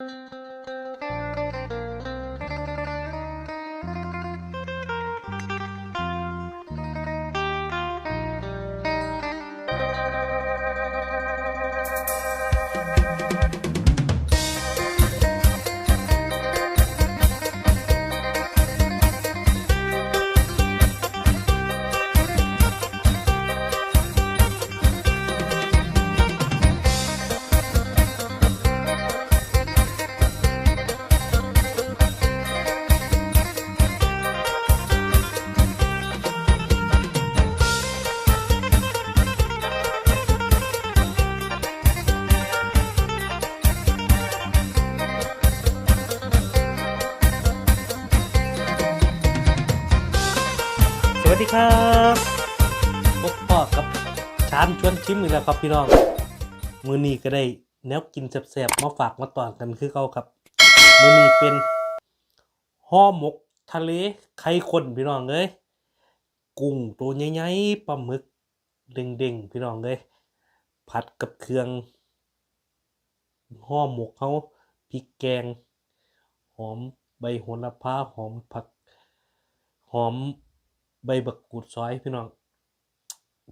ส วัสดีครับพบพ่อกับชานชวนชิมอีกแล้วครับพี่น้อง มือนี้ก็ได้แนวกินแซ่บๆมาฝากมาตอนกันคือเขาครับ มือนี้เป็นห่อหมกทะเลไข่ข้นพี่น้องเลยกุ้งตัวใหญ่ๆปลาหมึกเด้งๆพี่น้องเลยผัดกับเครื่องห่อหมกเขาพริกแกง หอมใบโหระพาหอมผัก หอม ใบบักกูดซอยพี่น้อง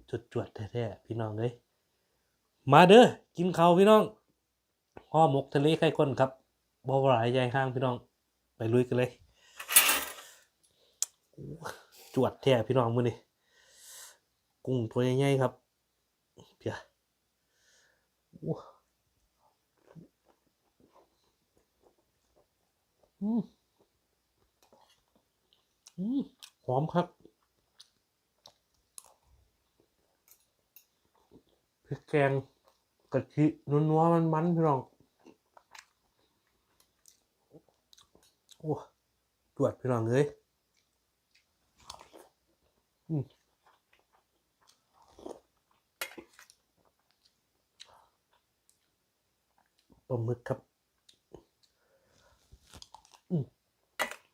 จดจวดๆแท้ๆพี่น้องเลยมาเด้อกินข้าวพี่น้องห่อหมกทะเลไข่ข้นครับบ่หลายใหญ่ห้างพี่น้อง ไปลุยกันเลยจวดแท้พี่น้องมื้อนี้กุ้งตัวใหญ่ๆครับเพียโอ้อืมอืมหอมครับ พริกแกงกะทินัวๆมันๆพี่น้องโอ้ตรวจพี่น้องเลยปลาหมึกครับ อืม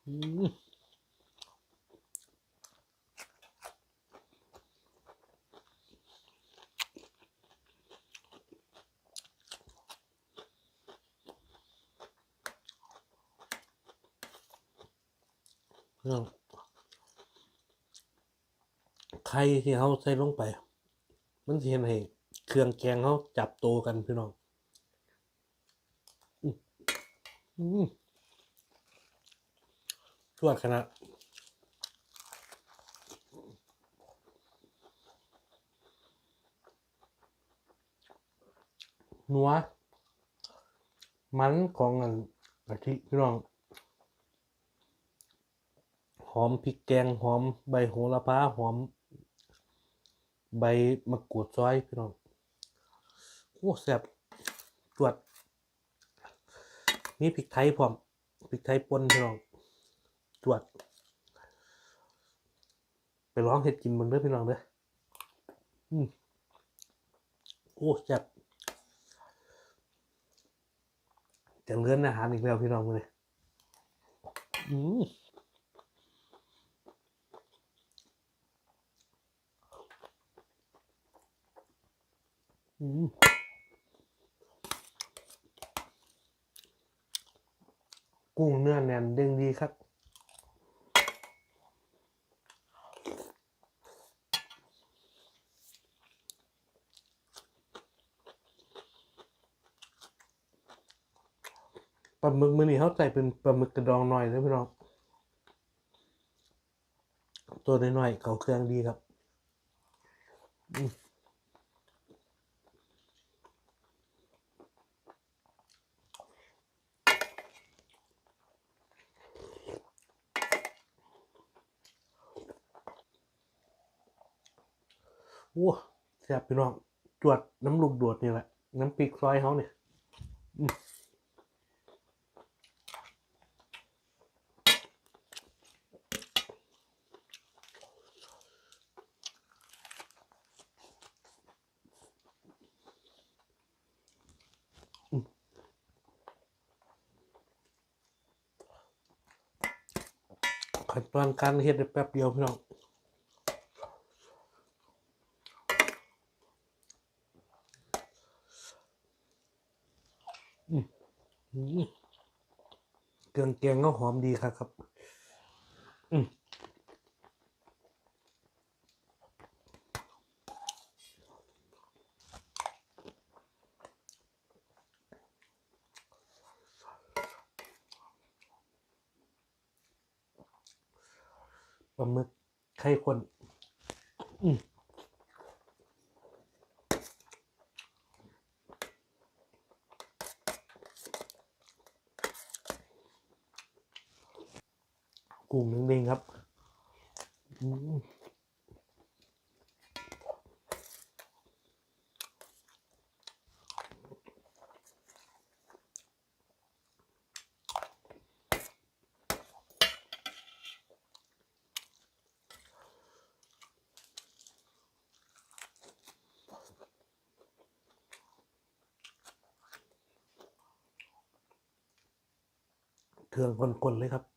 อืม น้องไข่ที่เขาใส่ลงไป มันเห็นให้เครื่องแกงเขาจับโตวกันพี่น้องอืมอืมสวดขนาดนัวมันของอันกะทิพี่น้อง อมพริกแกงหอมใบโหระพาหอม ใบมะกรูดซอยพี่น้องโอ้แซ่บตรวจนี่พริกไทยพร้อมพริกไทยป่นพี่น้องตรวจไปร้องเห็ดกินมันเด้อพี่น้องเด้ออืมโอ้แซ่บจังเลื่อนอาหารอีกแล้วพี่น้องเลยอืม กุ้งเนื้อแน่นเด้งดีครับปลาหมึกมือนี่เขาใส่เป็นปลาหมึกกระดองหน่อยนะพี่น้อง ตัวน้อยๆเขาเครื่องดีครับ โอ้แซ่บพี่น้องจวดน้ำลูกโดดนี่แหละ น้ำพริกซอยเขาเนี่ยขั้นตอนการเฮ็ดแป๊บเดียวพี่น้อง อืมอืม เครื่องแกงก็หอมดีครับครับ อืมปลาหมึกไข่คน อืม กุ้งเด้งๆครับเครื่องคนๆเลยครับ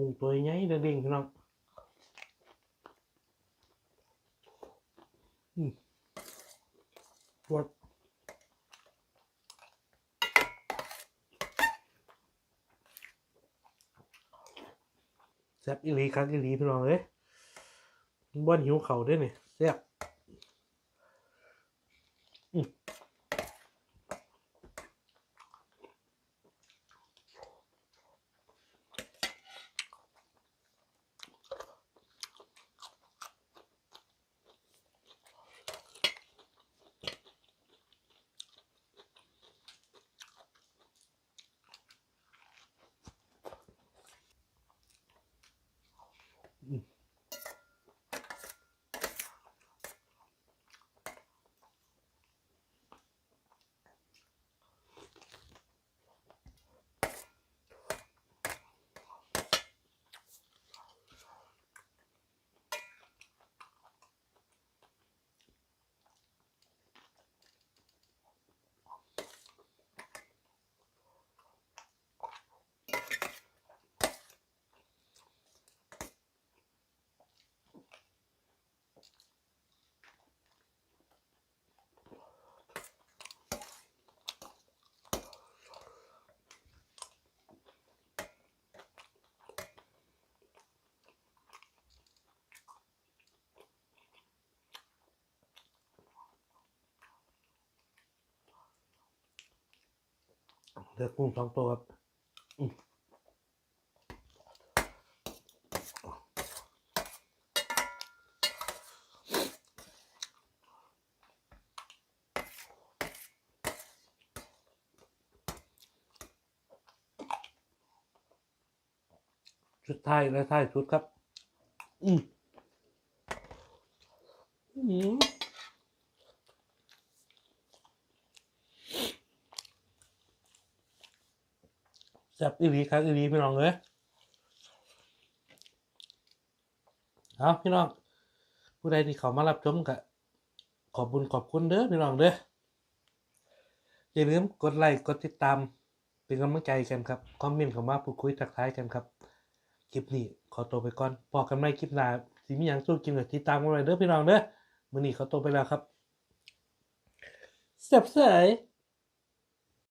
กุ้งตัวใหญ่เด้งๆพี่น้องปวดแซ่บอีหลีครับอีหลีพี่น้องเอ้ยบ้านหิวเข่าด้วยเนี่ยแซ่บ เลือกุ้งสองตัวครับชุดไทยและไทยชุดครับ อืมอืม แซ่บอีหลีครับอีหลีพี่น้องเอ้ยเอาพี่น้อง ผู้ใดที่เขามารับชมก็ขอบคุญขอบคุณเด้อพี่น้องเด้ออย่าลืมกดไลค์กดติดตาม เป็นกำลังใจกันครับ คอมเมนต์เข้ามาพูดคุยทักทายกันครับ คลิปนี้ขอตัวไปก่อนพอกันไม่คลิปหน้าสิมีหยังสู้กินกับติดตามกันไว้เด้อพี่น้องเด้อมื้อนี้ขอตัวไปแล้วครับแซ่บเสย